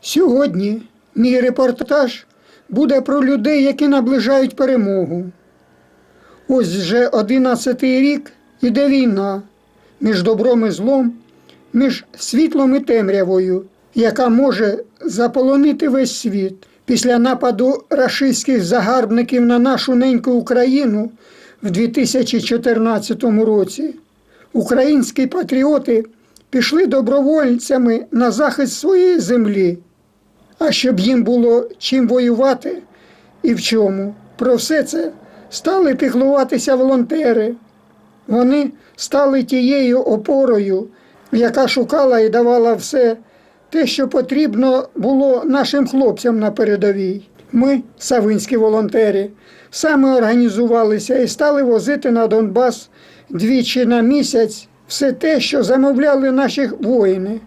Сьогодні мій репортаж буде про людей, які наближають перемогу. Ось вже одинадцятий рік іде війна між добром і злом, між світлом і темрявою, яка може заполонити весь світ. Після нападу рашистських загарбників на нашу неньку Україну в 2014 році українські патріоти пішли добровольцями на захист своєї землі. А щоб їм було чим воювати і в чому, про все це стали піклуватися волонтери. Вони стали тією опорою, яка шукала і давала все те, що потрібно було нашим хлопцям на передовій. Ми, савинські волонтери, саме організувалися і стали возити на Донбас двічі на місяць все те, що замовляли наші воїни.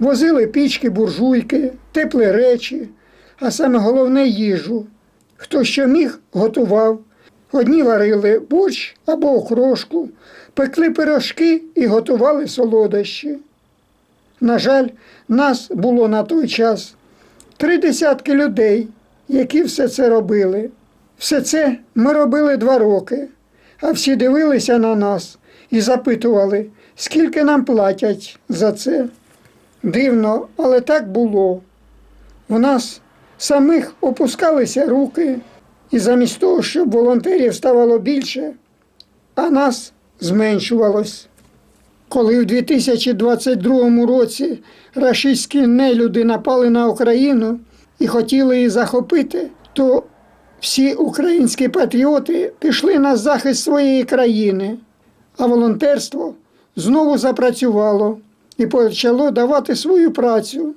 Возили пічки, буржуйки, теплі речі, а саме головне їжу. Хто що міг, готував. Одні варили борщ або окрошку, пекли пирожки і готували солодощі. На жаль, нас було на той час три десятки людей, які все це робили. Все це ми робили два роки, а всі дивилися на нас і запитували, скільки нам платять за це. Дивно, але так було. В нас самих опускалися руки, і замість того, щоб волонтерів ставало більше, а нас зменшувалось. Коли в 2022 році рашистські нелюди напали на Україну і хотіли її захопити, то всі українські патріоти пішли на захист своєї країни, а волонтерство знову запрацювало і почало давати свою працю.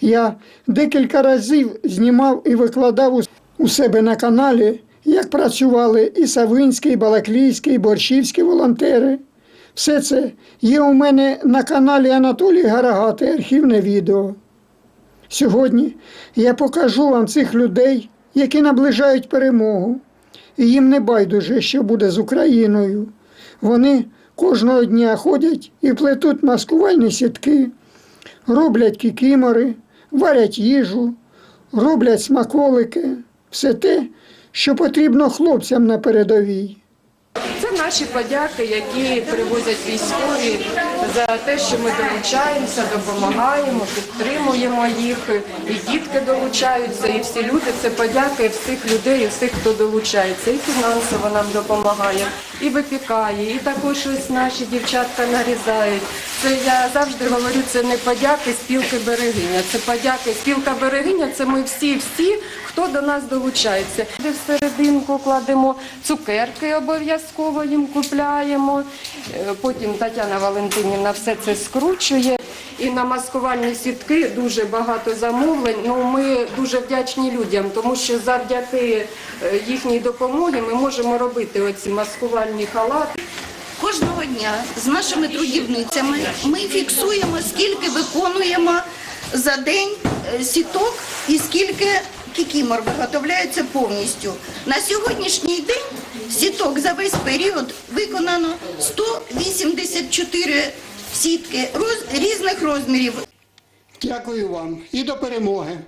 Я декілька разів знімав і викладав у- себе на каналі, як працювали і Савинські, і Балаклійські, і Борщівські волонтери. Все це є у мене на каналі Анатолій Гарагати, архівне відео. Сьогодні я покажу вам цих людей, які наближають перемогу. І їм не байдуже, що буде з Україною. Вони кожного дня ходять і плетуть маскувальні сітки, роблять кікімори, варять їжу, роблять смаколики, все те, що потрібно хлопцям на передовій. Це наші подяки, які привозять військові за те, що ми долучаємося, допомагаємо, підтримуємо їх. І дітки долучаються, і всі люди. Це подяки всіх людей, всіх, хто долучається, і фінансово нам допомагає, і випікає, і також ось наші дівчатка нарізають. Це я завжди говорю, це не подяки спілки берегиня. Це подяки спілка берегиня. Це ми всі, всі, хто до нас долучається. Де всерединку кладемо цукерки, обов'язково їм купляємо. Е, Потім Тетяна Валентинівна все це скручує. І на маскувальні сітки дуже багато замовлень. Ну ми дуже вдячні людям, тому що завдяки е, їхній допомогі ми можемо робити оці маскувальні халати. Кожного дня з нашими трудівницями ми фіксуємо, скільки виконуємо за день е, сіток і скільки кікімор виготовляється повністю. На сьогоднішній день сіток за весь період виконано 184 сітки різних розмірів. Дякую вам і до перемоги.